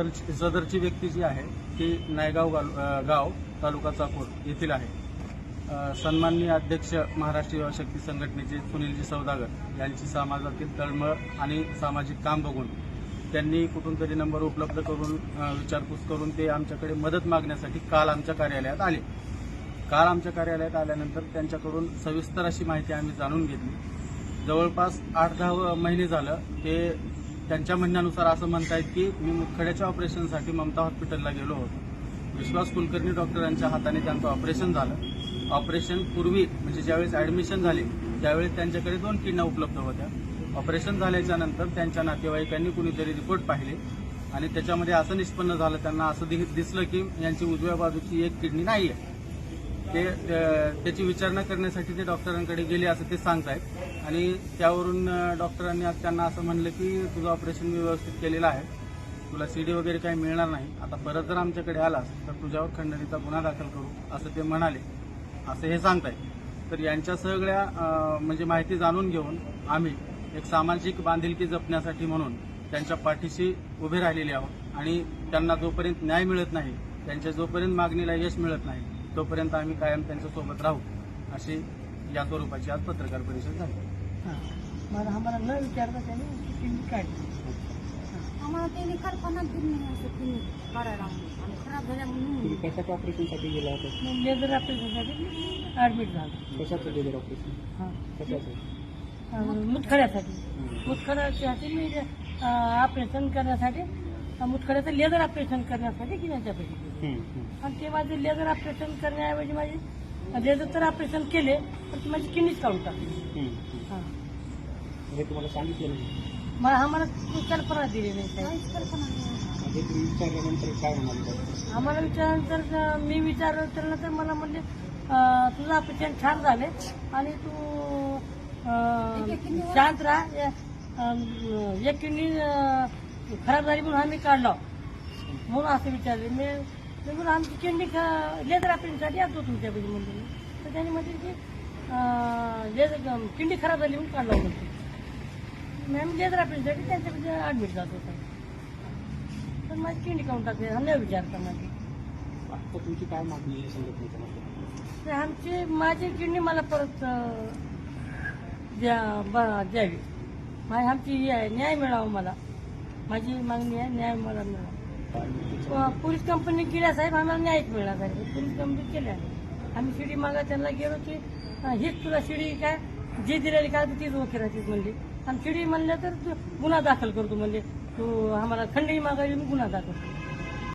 सदरची सदरची व्यक्ती जी आहे ती नायगाव गाल- गाव तालुका चाकूर येथील आहे. सन्माननीय अध्यक्ष महाराष्ट्र युवा शक्ती संघटनेचे सुनीलजी सौदागर यांची समाजातील तळमळ आणि सामाजिक काम बघून त्यांनी कुठून तरी नंबर उपलब्ध करून विचारपूस करून ते आमच्याकडे मदत मागण्यासाठी काल आमच्या कार्यालयात आले. काल आमच्या कार्यालयात आल्यानंतर त्यांच्याकडून सविस्तर अशी माहिती आम्ही जाणून घेतली. जवळपास आठ दहा महिने झालं ते त्यांच्या म्हणण्यानुसार असं म्हणतायत की मी मुतखड्याच्या ऑपरेशनसाठी ममता हॉस्पिटलला गेलो होतो. विश्वास कुलकर्णी डॉक्टरांच्या हाताने त्यांचं ऑपरेशन झालं. ऑपरेशन पूर्वी म्हणजे ज्यावेळेस ऍडमिशन झाली त्यावेळेस त्यांच्याकडे दोन किडण्या उपलब्ध होत्या. ऑपरेशन झाल्याच्यानंतर त्यांच्या नातेवाईकांनी कुणीतरी रिपोर्ट पाहिले आणि त्याच्यामध्ये असं निष्पन्न झालं त्यांना असं दिसलं की यांची उजव्या बाजूची एक किडनी नाही आहे ते त्याची विचारणा करण्यासाठी ते डॉक्टरांकडे गेले असं ते सांगतायत. आणि त्यावरून डॉक्टरांनी आज त्यांना असं म्हणलं की तुझं ऑपरेशन मी व्यवस्थित केलेलं आहे. तुला सीडी वगैरे काही मिळणार नाही. आता परत जर आमच्याकडे आलास तर तुझ्यावर खंडणीचा गुन्हा दाखल करू असं ते म्हणाले. असं हे सांगतायत. तर यांच्या सगळ्या म्हणजे माहिती जाणून घेऊन आम्ही एक सामाजिक बांधिलकी जपण्यासाठी म्हणून त्यांच्या पाठीशी उभे राहिलेले आहोत. आणि त्यांना जोपर्यंत न्याय मिळत नाही त्यांच्या जोपर्यंत मागणीला यश मिळत नाही तोपर्यंत आम्ही कायम त्यांच्यासोबत राहू अशी या स्वरूपाची आज पत्रकार परिषद झाली. हां. मग आम्हाला न विचारता त्याने काढली. आम्हाला त्यांनी कल्पना दिली नाही असं तिने करायला आणि खराब झाल्या म्हणून कशाच्या ऑपरेशनसाठी गेला होता? लेझर ऑपरेशनसाठी ॲडमिट झालो. कशाचं लेझर ऑपरेशन? हां. कशाचं मुतखड्यासाठी. मुतखड्यासाठी मी ऑपरेशन करण्यासाठी मुतखड्याचं लेझर ऑपरेशन करण्यासाठी की त्यांच्यापैकी गेले. हम्म, हम्म. आणि ते माझे लेझर ऑपरेशन करण्याऐवजी माझे लेझर तर ऑपरेशन केले पण ती माझी किडनीच काढून टाकली. हां. हे तुम्हाला सांगितलं मला आम्हाला ती कल्पना दिली नाही साहेब? काहीच कल्पना नाही हे तुम्ही विचारल्यानंतर काय म्हणाले आम्हाला विचारल्यानंतर मी विचारलं तर मला म्हणले अं, तुझं ऑपरेशन छान झाले आणि तू शांत राहा. एक किडनी खराब झाली म्हणून आम्ही काढलो. म्हणून असं विचारले. मी म्हणून आमची किडनी लेदर ऑपरेशनसाठी येतो तुमच्यापैकी म्हणले मी. तर त्यांनी म्हटलं की लेदर किडनी खराब झाली म्हणून काढलो म्हणते मॅम लेदर ऑपरेशनसाठी त्यांच्यापैकी ॲडमिट जात होता पण माझी किडनी काढून टाकली न विचारता माझी. आता तुमची काय मागणी आहे संघटनेच्या तर आमची माझी किडनी मला परत द्या द्यावी. माझी आमची ही आहे न्याय मिळावा मला. माझी मागणी आहे न्याय मला मिळावा पोलीस कंपनी केल्या साहेब आम्हाला न्यायच मिळणार साहेब. पोलीस कंपनी केल्या. आम्ही शिडी मागा त्यांना गेलो की हीच तुला शिडी काय? जे दिलेली काय तीच ओके राहतीस म्हणली. आणि शिडी म्हणलं तर गुन्हा दाखल करतो म्हणजे तू आम्हाला खंडणी मागायची मी गुन्हा दाखल करतो.